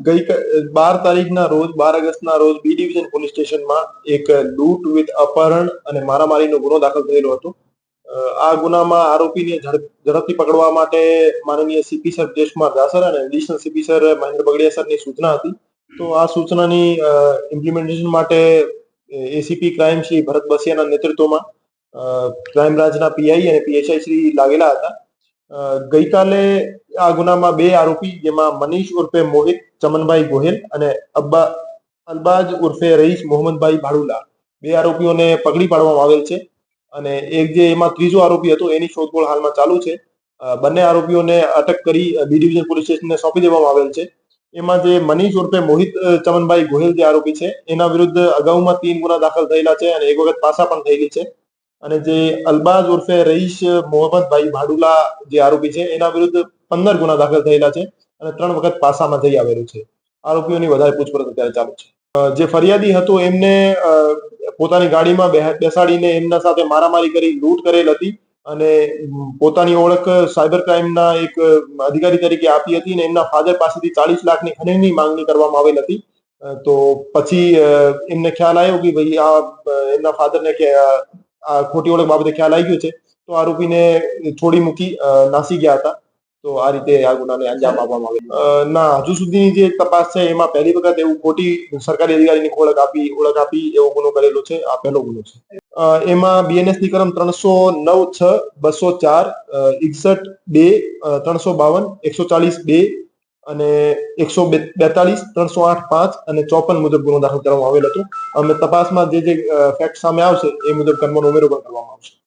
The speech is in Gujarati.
ગઈ બાર તારીખના રોજ, બાર ઓગસ્ટના રોજ બી ડિવિઝન પોલીસ સ્ટેશનમાં એક લૂંટ વિથ અપહરણ અને મારામારીનો ગુનો દાખલ થયેલો હતો. આ ગુનામાં આરોપીને ઝડપ- ઝડપથી પકડવા માટે માનનીય સીપી સર જયેશકુમાર દાસર અને additional CP sir Mahendra Bagadiya સરની સૂચના હતી. તો આ સૂચનાની ઇમ્પ્લિમેન્ટેશન માટે એસીપી ક્રાઇમ શ્રી ભરત બસિયાના નેતૃત્વમાં ક્રાઇમ બ્રાન્ચના પીઆઈ અને પીએસઆઈ શ્રી લાગેલા હતા. ગઈકાલે આ ગુનામાં બે આરોપી, જેમાં મનીષ ઉર્ફે મોહિત, ચમનભાઈ ગોહિલ અને અબ્બા, અલબાજ ઉર્ફે રઈસ મોહમ્મદભાઈ ભાડુલા. બે આરોપીઓને પકડી પાડવામાં આવેલ છે અને એક જે એમાં ત્રીજો આરોપી હતો, એની શોધખોળ હાલમાં ચાલુ છે. બંને આરોપીઓને અટક કરી બી ડિવિઝન પોલીસ સ્ટેશનને સોંપી દેવામાં આવેલ છે. એમાં જે મનીષ ઉર્ફે મોહિત ચમનભાઈ ગોહિલ જે આરોપી છે, એના વિરુદ્ધ અગાઉમાં તીન ગુના દાખલ થયેલા છે અને એક વખત પાસા પણ થયેલી છે. અને જે અલબાજ ઉર્ફે રઈશ મોહમ્મદભાઈ ભાડુલા જે આરોપી છે, એના વિરુદ્ધ પંદર ગુના દાખલ થયેલા છે અને ત્રણ વખત પાસામાં જઈ આવેલું છે. આરોપીઓની વધારે પૂછપરછ અત્યારે ચાલુ છે. જે ફરિયાદી હતો, એમને પોતાની ગાડીમાં બેસાડીને એમના સાથે મારામારી કરી, લૂંટ કરેલ હતી અને પોતાની ઓળખ સાયબર ક્રાઇમના એક અધિકારી તરીકે આપી હતી અને એમના ફાધર પાસેથી ચાલીસ લાખની ખનીની માંગણી કરવામાં આવેલ હતી. તો પછી એમને ખ્યાલ આવ્યો કે ભાઈ, આ એમના ફાધરને ખોટી ઓળખ બાબતે ખ્યાલ આવી ગયો છે. તો આરોપીને છોડી મૂકી નાસી ગયા હતા. તો આ રીતે આ ગુનાને અંજામ આપવામાં આવ્યો. ના, હજુ સુધીની જે તપાસ છે, એમાં પહેલી વખત એવું ખોટી સરકારી અધિકારીની ઓળખ આપી ઓળખ આપી એવો ગુનો કરેલો છે. આ પહેલો ગુનો છે. એમાં બીએનએસની કલમ ત્રણસો નવ છ, બસો ચાર એકસઠ બે ત્રણસો બાવન, એકસો ચાલીસ બે અને એકસો બેતાલીસ, ત્રણસો આઠ, પાંચ અને ચોપન મુજબ ગુનો દાખલ કરવામાં આવેલ હતો. અમે તપાસમાં જે જે ફેક્ટ સામે આવશે એ મુજબ કર્મનો ઉમેરો પણ કરવામાં આવશે.